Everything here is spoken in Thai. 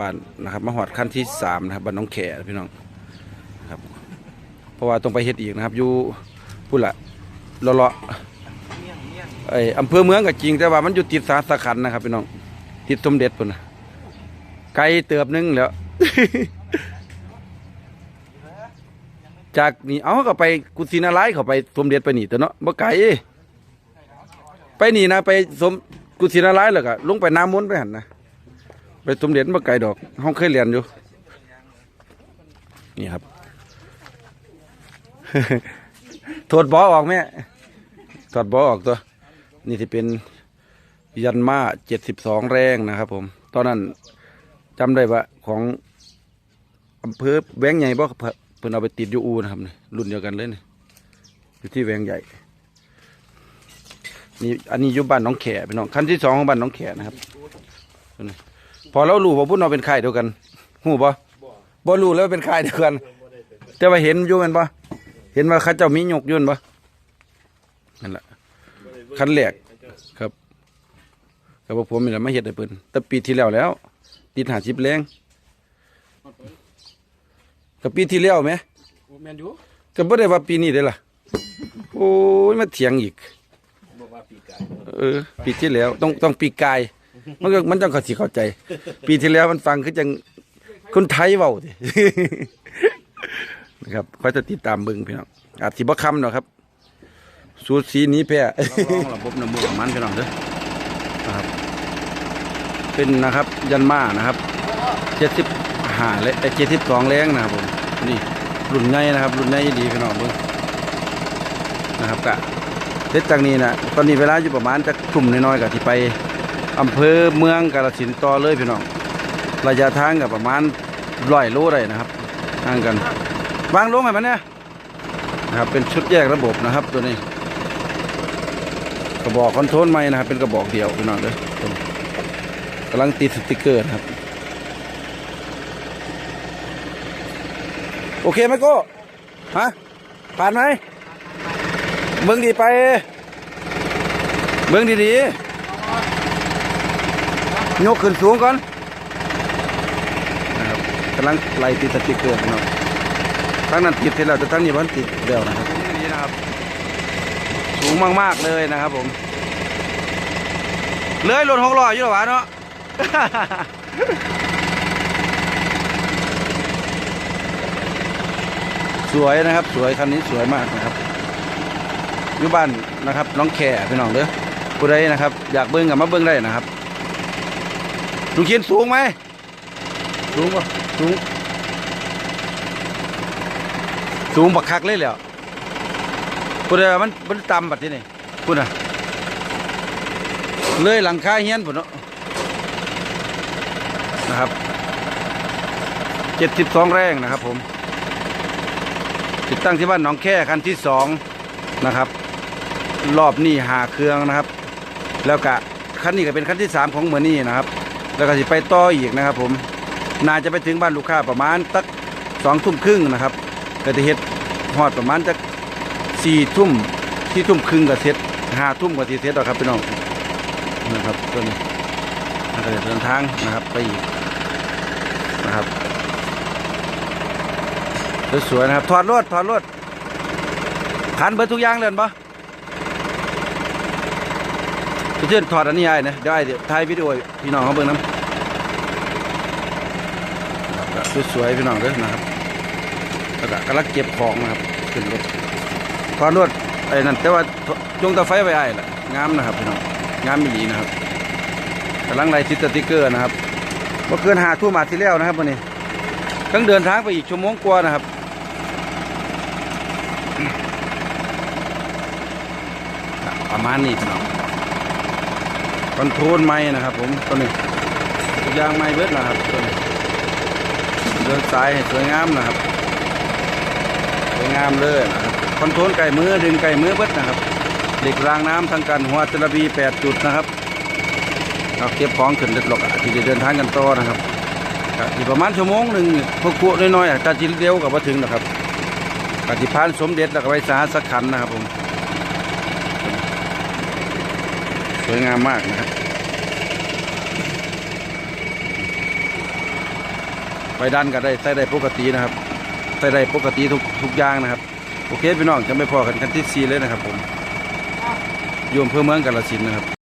บ้านนะครับมาหอดขั้นที่สามนะครับบ้านน้องแขพี่น้องครับเพราะว่าต้องไปเฮ็ดอีกนะครับอยู่พุ่นละเลาะๆไออำเภอเมืองก็จริงแต่ว่ามันอยู่ติดสาสะขันนะครับพี่น้องติดสมเด็จพุ่นนะไกลเติบหนึงแล้ว จากนี่เอาก็ไปกุศินาไลายเขาไปสมเด็จไปนี่แต่เนาะบ่ไกลไปนี่นะไปสมกุศินาไลายแล้วก็ลงไปน้ำมนต์ไปหันนะ ไปสมเด็จมาไกลดอกห้องเคยเรียนอยู่ นี่ครับโทษบอออกแม่ถอดบอออกตัว นี่ที่เป็นยันมาเจ็ดสิบสองแรงนะครับ ผม ตอนนั้นจำได้ว่าของอำเภอแวงใหญ่บ่เพิ่นเอาไปติดยูอูนะครับนี่รุ่นเดียวกันเลยนี่อยู่ที่แวงใหญ่นี่อันนี้อยู่บ้านน้องแขพี่น้องขั้นที่สองของบ้านน้องแขนะครับ พอเรารู้ว่าพุ่นเราเป็นค่ายเดียวกันหูบ่บ่รู้แล้วาเป็นค่ายเดียวกัน แต่ว่าเห็นอยู่แมันบ่เห็นว่าเข้าเจ้ามีหยกอยืนบ่นั่นแหละคันแรกครับกับผมนี่แหละมาเฮ็ดให้เพิ่นแต่ปีที่แล้วแล้ว ติดหาชิบแรงกับปีที่แล้วไหมแมนยูก็บ่ได้ว่าปีนี้เด้อล่ะ โอ้ยมาเถียงอีก บอกว่าปีกาย เออ ปีที่แล้วต้องต้องปีกาย มันก็มันต้องเข้าสิเข้าใจ ปีที่แล้วมันฟังคือจังคนไทยเว้าสินะครับคอยจะติดตามเบิ่งพี่น้องอาจสิบ่คำเนาะครับ สูตรสีหนี้แพ้ลองระบบน้ำมูกมันพี่น้องเด้อนะครับ เป็นนะครับยันมานะครับเจ็ดสิบห้าและเจ็ดสิบสองแรงนะครับผมนี่รุ่นใหญ่นะครับ รุ่นใหญ่ดีพี่น้องเบิ่งนะครับกะเสร็จจากนี้นะตอนนี้เวลาอยู่ประมาณจะกลุ่มน้อยๆกับที่ไป อำเภอเมืองกาฬสินธุ์ต่อเลยพี่น้อง ระยะทางกับประมาณร้อยโลได้นะครับห่างกันวางลงให้มันเนี่ยนะครับเป็นชุดแยกระบบนะครับตัวนี้ กระบอกคอนโทรลใหม่นะครับ เป็นกระบอกเดียวพี่น้องเลยกำลังติดสติกเกอร์นะครับ โอเคไหมโก้ฮะผ่านไหมเบิ่งดีไป เบิ่งดีๆ ยกขึ้นสูงก่อนนะครับกำลังไล่ติดสติ๊กเกอร์เนาะทั้งนั้นติดเสร็จแล้วแต่ทั้งนี้มันติดเดียวนะครับนี่นะครับ สูงมากๆเลยนะครับผมเลยรถหกล้ออยู่หรอวะเนาะสวยนะครับ สวยคันนี้สวยมากนะครับอยู่บ้านนะครับ น้องแข่พี่น้องเด้อผู้ใดนะครับ อยากเบิ้งกับมาเบิ้งได้นะครับ ลุงเขียนสูงไหมสูงปะสูง สูงบักคักเลยแหล้วผู้ใดว่ามันมันต่ำบัดที่นี่พูดนะเลยหลังคาเฮียนพุ่นเนาะนะครับเจ็ดสิบสองแรงนะครับผม ติดตั้งที่บ้านหนองแค่คันที่สองนะครับ รอบนี้หาเครื่องนะครับ แล้วก็คันนี้ก็เป็นคันที่สามของเมือนี่นะครับ แล้วก็สิไปต่ออีกนะครับ ผมน่าจะไปถึงบ้านลูกค้าประมาณตักสองทุ่มครึ่งนะครับก็จะเฮ็ดฮอดประมาณจักสี่ทุ่มที่ทุ่มครึ่งก็เสร็จห้าทุ่มก็ทีเสร็จแล้วครับพี่น้องนะครับตัวนี้ก็จะเดินทางนะครับไปอีกนะครับสวยๆนะครับถอดรถถอดรถขันเบิดทุกอย่างเลยปะเพี่เชิญถอดอันนี้ไอ้นะเดี๋ยวไอ้เดี๋ยวถ่ายวิดีโอพี่น้องเขาเบิ่งน้ำ สวยๆพี่น้องเด้อนะครับแล้วก็กำลังเก็บของนะครับขึ้นรถถอดรถไอ้นั่นแต่ว่าจงตาไฟไว้ไอ้แหละงามนะครับพี่น้องงามมีหลีนะครับกำลังไล่ติดสติกเกอร์นะครับเมื่อคืนหาทุ่มอาทิตย์แล้วนะครับวันนี้ต้องเดินทางไปอีกชั่วโมงกว่านะครับประมาณนี้พี่น้องคอนโทรลไม้นะครับ ผมตัวนี้ยางไม้เบิดนะครับตัวนี้ ดินสายสวยงามนะครับสวยงามเลยนะครับคอนโทรลไก่มือดึงไก่มือเบิดนะครับเหล็กรางน้ำทางกันหัวจระบีแปดจุดนะครับเราเก็บของขึ้นเด็ดหลอกอาจจะเดินทางกันต่อนะครับอีกประมาณชั่วโมงหนึ่งพวกพวน้อยๆอาจจะจิเร็วกับว่าถึงนะครับปฏิพานสมเด็จแล้วก็ไว้สาหัสขันนะครับผมสวยงามมากนะครับ ฟดันก็ได้ใส่ได้ปกตินะครับใส่ได้ปกติทุกทุกอย่างนะครับ โอเคพี่น้องจะไม่พอกันกันที่ซีเลยนะครับผมโยมเพื่อเมืองกาลสินนะครับ